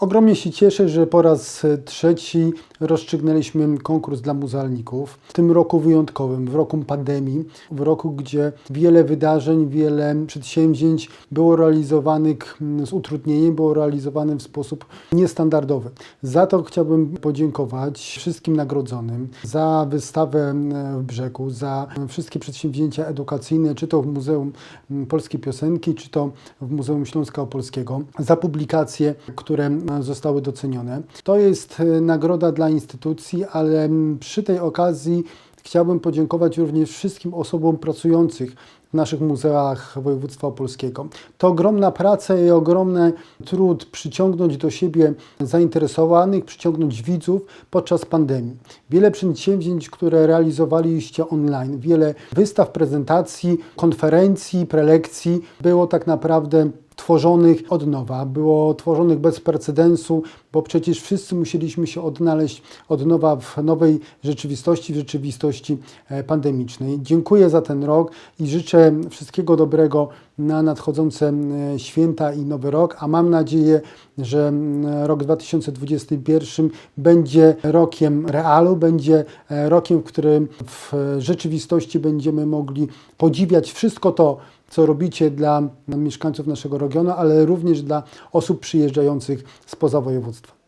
Ogromnie się cieszę, że po raz trzeci rozstrzygnęliśmy konkurs dla muzealników. W tym roku wyjątkowym, w roku pandemii, w roku, gdzie wiele wydarzeń, wiele przedsięwzięć było realizowanych z utrudnieniem, było realizowanych w sposób niestandardowy. Za to chciałbym podziękować wszystkim nagrodzonym za wystawę w brzegu, za wszystkie przedsięwzięcia edukacyjne, czy to w Muzeum Polskiej Piosenki, czy to w Muzeum Śląska Opolskiego, za publikacje, które zostały docenione. To jest e, nagroda dla instytucji, ale przy tej okazji chciałbym podziękować również wszystkim osobom pracujących w naszych muzeach województwa opolskiego. To ogromna praca i ogromny trud przyciągnąć do siebie zainteresowanych, przyciągnąć widzów podczas pandemii. Wiele przedsięwzięć, które realizowaliście online, wiele wystaw, prezentacji, konferencji, prelekcji było tak naprawdę tworzonych od nowa, było tworzonych bez precedensu, bo przecież wszyscy musieliśmy się odnaleźć od nowa w nowej rzeczywistości, w rzeczywistości e, pandemicznej. Dziękuję za ten rok i życzę wszystkiego dobrego na nadchodzące e, święta i nowy rok, a mam nadzieję, że rok 2021 będzie rokiem realu, będzie e, rokiem, w którym w rzeczywistości będziemy mogli podziwiać wszystko to, co robicie dla mieszkańców naszego regionu, ale również dla osób przyjeżdżających spoza województwa.